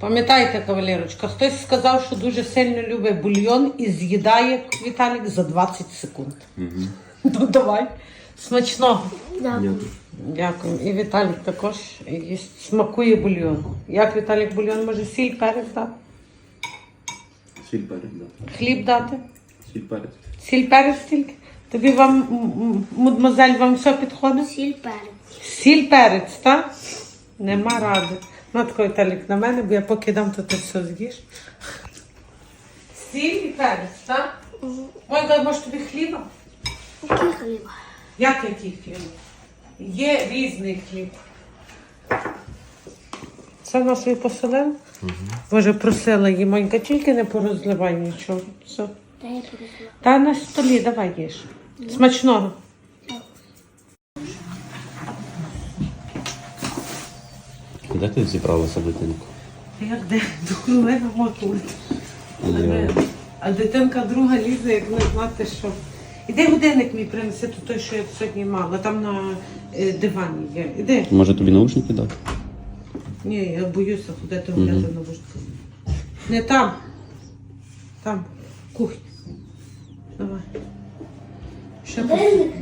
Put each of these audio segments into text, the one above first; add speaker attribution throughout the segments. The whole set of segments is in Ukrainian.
Speaker 1: Пам'ятаєте, кавалерочка, хтось сказав, що дуже сильно любить бульйон і з'їдає Віталік за 20 секунд. Ну давай. Смачного.
Speaker 2: Дякую.
Speaker 1: Дякую. І Віталік також їсть, смакує бульйон. Як Віталік бульйон може сіль перець дати?
Speaker 2: Сіль перець, да.
Speaker 1: Хліб дати?
Speaker 2: Сіль перець.
Speaker 1: Сіль перець тільки? Тобі вам, мадмозель, вам все підходить?
Speaker 3: Сіль перець.
Speaker 1: Сіль перець, так? Нема ради. Ну, тако, Віталік, на мене, бо я поки дам, то ти все з'їш. Сіль і перець, так? Ой, може тобі хліба?
Speaker 3: Який хліба?
Speaker 1: Як який хліб? Є різний хліб. Це нас і поселив? Боже, просила її, Монька, тільки не порозливай нічого. Все.
Speaker 3: Та я перезла.
Speaker 1: Та на столі давай їж. Смачного.
Speaker 2: Де ти зібралася дитинку?
Speaker 1: Як де до мотують.
Speaker 2: Я-
Speaker 1: А дитинка друга лізе, як не знати, що. Іди годинник мій принеси, то той, що я сьогодні мала. Там на е, дивані є. Іди.
Speaker 2: Може тобі наушники дати?
Speaker 1: Ні, я боюся ходити гуляти на вушку. Не там. Там. Кухня. Давай. Ще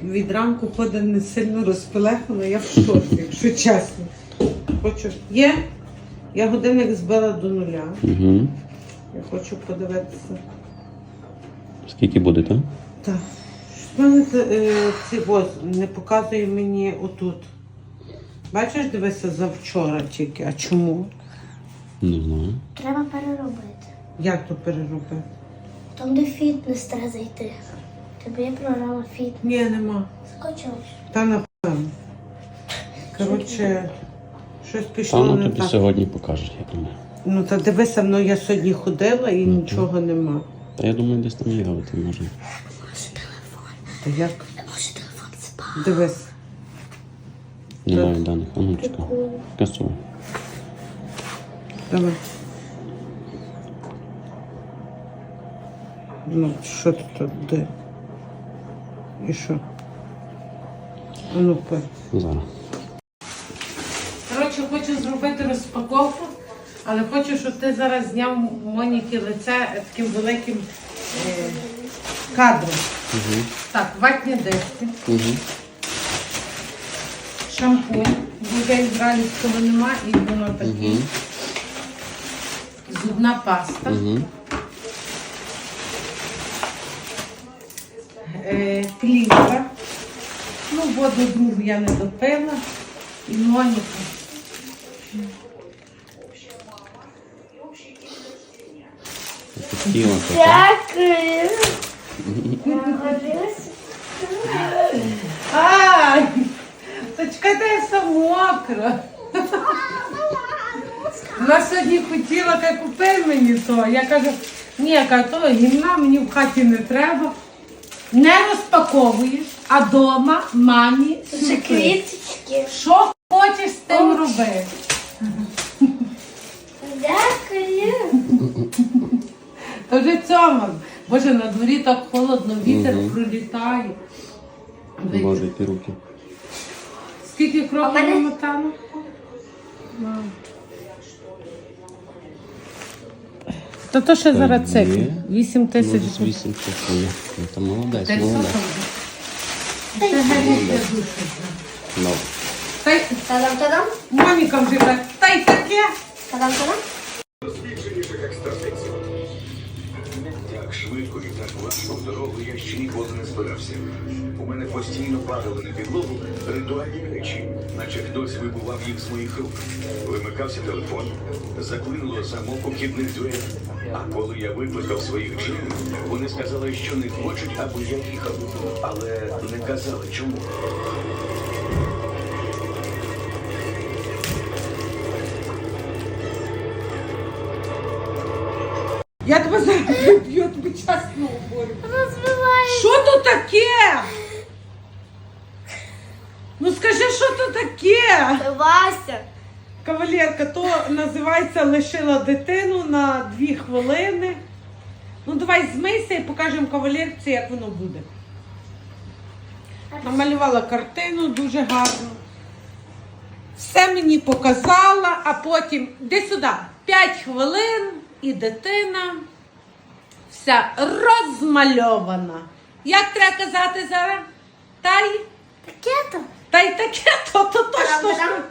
Speaker 1: від ранку ходить не сильно розпелехана, я в шоці, якщо чесно. Хочу. Є? Я годинник збила до нуля.
Speaker 2: Угу.
Speaker 1: Я хочу подивитися.
Speaker 2: Скільки буде, так?
Speaker 1: Так. Що це, е, ці воз не показує мені отут. Бачиш, дивися завчора тільки. А чому?
Speaker 2: Не знаю.
Speaker 3: Треба переробити.
Speaker 1: Як то переробити?
Speaker 3: Там, де фітнес треба зайти. Тобі є програма фітнес.
Speaker 1: Ні, нема.
Speaker 3: Скачаєш.
Speaker 1: Та напевно. Коротше, щось пішло
Speaker 2: Та ну
Speaker 1: не
Speaker 2: тобі
Speaker 1: так.
Speaker 2: сьогодні покажуть, я думаю.
Speaker 1: Ну та дивися, ну я сьогодні ходила і нічого нема.
Speaker 2: Та я думаю, десь там є, але ти може.
Speaker 1: Та як?
Speaker 3: Може телефон спав.
Speaker 1: Дивись.
Speaker 2: Немає даних. А ну чекай. Касу.
Speaker 1: Давай. Ну, що ти тут де? І що? А ну пер.
Speaker 2: Зараз.
Speaker 1: Коротше, хочу зробити розпаковку, але хочу, щоб ти зараз зняв Моніки лице таким великим е, кадром.
Speaker 2: Угу.
Speaker 1: Так, ватні диски,
Speaker 2: Угу.
Speaker 1: шампунь, буде ізраїльського нема, і воно таке.
Speaker 2: Угу.
Speaker 1: Зубна паста,
Speaker 2: Угу.
Speaker 1: е, плівка. Ну, воду другу я не допила. І Моніка.
Speaker 2: То, так?
Speaker 3: Дякую.
Speaker 1: Ай! Та чекайте, я все мокра. Вона сьогодні хотіла, каже, купи мені то. Я кажу, ні, то гімна мені в хаті не треба. Не розпаковуєш, а дома мамі
Speaker 3: Це квіточки.
Speaker 1: Що хочеш з тим робити?
Speaker 3: Дякую.
Speaker 1: Вже цьому. Боже, на дворі так холодно, вітер
Speaker 2: Мгм.
Speaker 1: пролітає.
Speaker 2: Може йти руки.
Speaker 1: Скільки кроків
Speaker 3: мене-
Speaker 1: намотано? То то ще зараз
Speaker 2: Та
Speaker 1: цикл. 8 тисяч.
Speaker 2: Ну, десь вісім часує. Ну, та молодець,
Speaker 1: Та й
Speaker 2: молодець.
Speaker 1: Це геть для душу.
Speaker 2: Ну,
Speaker 1: Та й
Speaker 3: Та-дам-та-дам.
Speaker 1: Моніка вже так, та й таке.
Speaker 3: Та-дам-та-дам.
Speaker 4: Так швидко і так важко в дорогу я ще ніколи не збирався. У мене постійно падали на підлогу ритуальні речі, наче хтось вибував їх з моїх рук. Вимикався телефон, заклинуло замок у вхідних дверей. А коли я викликав своїх джинів, вони сказали, що не хочуть, аби я їхав, але не казали чому.
Speaker 1: Я тебе зараз приб'ю, я тобі чесно говорю. Що то таке? Ну скажи, що то таке?
Speaker 3: Вася.
Speaker 1: Кавалерка, то називається лишила дитину на дві хвилини. Ну давай змийся і покажемо кавалерці, як воно буде. Намалювала картину дуже гарно. Все мені показала, а потім. Де сюди? 5 хвилин і дитина вся розмальована. Як треба казати зараз? Та й,
Speaker 3: Пакето.
Speaker 1: та й таке, то, то точно. Що-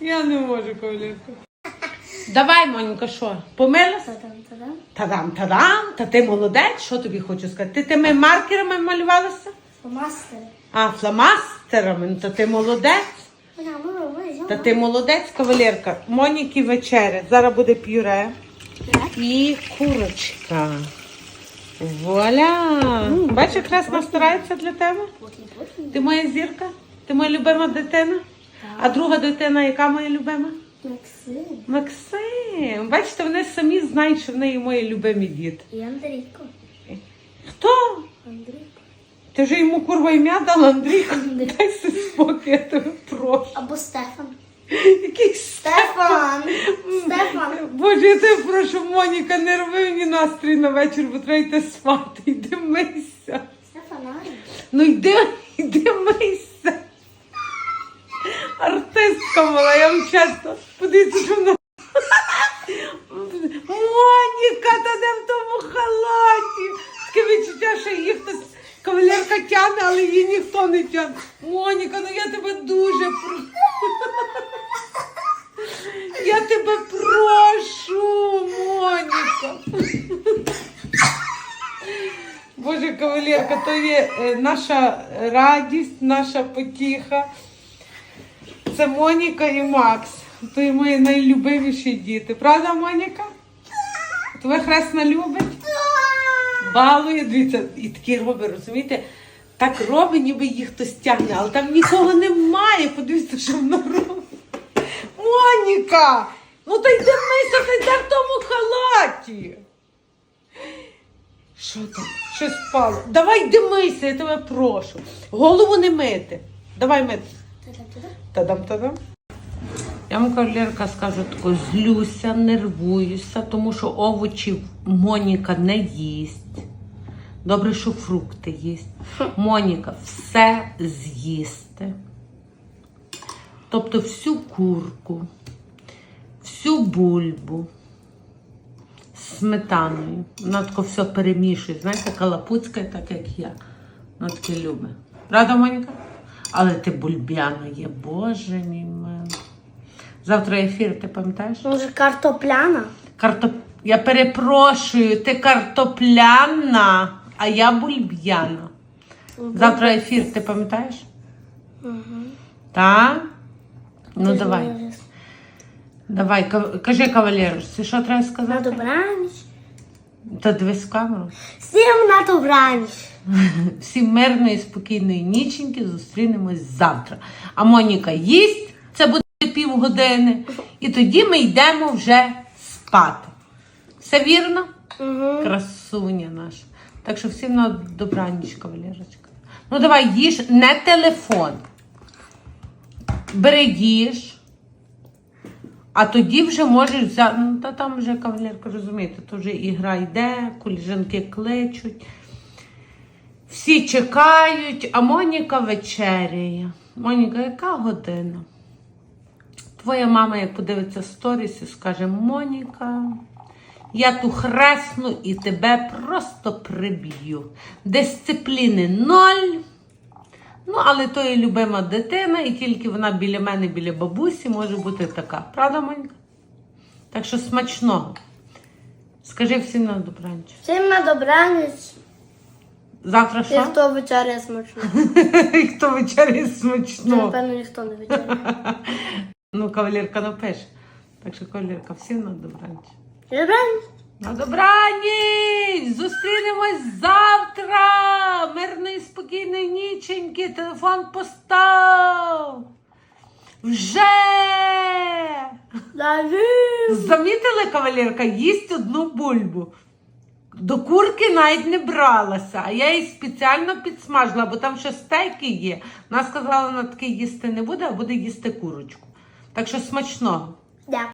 Speaker 1: Я не можу, Ковалівка. Давай, Монька, що? Помилася?
Speaker 3: Та-дам, та-дам.
Speaker 1: Та-дам, та-дам, ти молодець, що тобі хочу сказати? Ти тими маркерами малювалася?
Speaker 3: Фломастер.
Speaker 1: А, фломастерами, ну, то ти молодець.
Speaker 3: Ми,
Speaker 1: Та ти молодець, кавалерка. Моніки вечеря. Зараз буде пюре і курочка. Вуаля! Бачиш, якраз старається для тебе? Ти моя зірка? Ти моя любима дитина? А друга дитина, яка моя любима?
Speaker 3: Максим.
Speaker 1: Максим. Бачите, вони самі знають, що в неї мої любимі діти.
Speaker 3: І Андрійко.
Speaker 1: Хто?
Speaker 3: Андрійко.
Speaker 1: Ти вже йому курва ім'я дала, Андрійко? Дай си спокій, я тебе прошу.
Speaker 3: Або Стефан.
Speaker 1: Який
Speaker 3: Стефан! Стефан!
Speaker 1: Боже, я тебе прошу, Моніка, не роби мені настрій на вечір, бо треба йти спати. Йди мийся.
Speaker 3: Стефанарій.
Speaker 1: Ну йди, йди мийся. Артистка мала, я вам чесно. Подивіться, що вона. Моніка, та де в тому халаті. Таке відчуття, що її хтось кавалерка тягне, але її ніхто не тягне. Моніка, ну я тебе дуже прошу. Я тебе прошу, Моніка. Боже, кавалерка, то є е, наша радість, наша потіха. Це Моніка і Макс. То є мої найлюбивіші діти. Правда, Моніка? Тебе хресна любить? Балує, дивіться, і такі робить, розумієте? Так робить, ніби їх хтось тягне, але там нікого немає. Подивіться, що вона робить. Моніка! Ну та йди мийся, та йде в тому халаті. Що там? Щось впало. Давай йди мийся, я тебе прошу. Голову не мити. Давай мити.
Speaker 3: Та-дам, та-дам.
Speaker 1: Тадам, тадам. Я вам кавалерка скажу тако, злюся, нервуюся, тому що овочів Моніка не їсть. Добре, що фрукти їсть. Моніка все з'їсти. Тобто всю курку, всю бульбу з сметаною. Вона тако все перемішує. Знаєте, калапуцька, так як я. Вона таке любить. Правда, Моніка? Але ти бульбяна є, боже мій милий. Завтра ефір, ти пам'ятаєш?
Speaker 3: Може, картопляна?
Speaker 1: Картоп... Я перепрошую, ти картопляна, а я бульб'яна. Завтра ефір, ти пам'ятаєш? Угу. Так? Ну давай. Давай, кажи кавалерусі, що треба
Speaker 3: На
Speaker 1: сказати?
Speaker 3: добраніч.
Speaker 1: Та дивись в камеру.
Speaker 3: Всім на добраніч.
Speaker 1: Всім мирної, спокійної ніченьки зустрінемось завтра. А Моніка їсть, це буде півгодини, і тоді ми йдемо вже спати. Все вірно?
Speaker 3: Угу.
Speaker 1: Красуня наша. Так що всім на добраніч, кавалерочка. Ну давай їж, не телефон. Бери їж. А тоді вже можеш взяти. Ну, та там вже кавалерка, розумієте, то вже ігра йде, коліжанки кличуть. Всі чекають, а Моніка вечеряє. Моніка, яка година? Твоя мама, як подивиться сторіс скаже: Моніка, я ту хресну і тебе просто приб'ю. Дисципліни ноль. Ну, але то є любима дитина, і тільки вона біля мене, біля бабусі, може бути така. Правда, Монька? Так що смачного. Скажи всім на добраніч.
Speaker 3: Всім на добраніч.
Speaker 1: Завтра
Speaker 3: І хто вечеряє смачно.
Speaker 1: І хто вечеряє смачно.
Speaker 3: напевно, ніхто не вечеряє.
Speaker 1: Ну, кавалерка напише. Так що, кавалерка, всім на добраніч.
Speaker 3: Добраніч.
Speaker 1: На добраніч! Зустрінемось завтра! Мирної, спокійної ніченьки, телефон постав! Вже! Замітили, кавалерка, їсть одну бульбу. До курки навіть не бралася, а я її спеціально підсмажила, бо там ще стейки є. Вона сказала, вона таке їсти не буде, а буде їсти курочку. Так що.
Speaker 3: Дякую.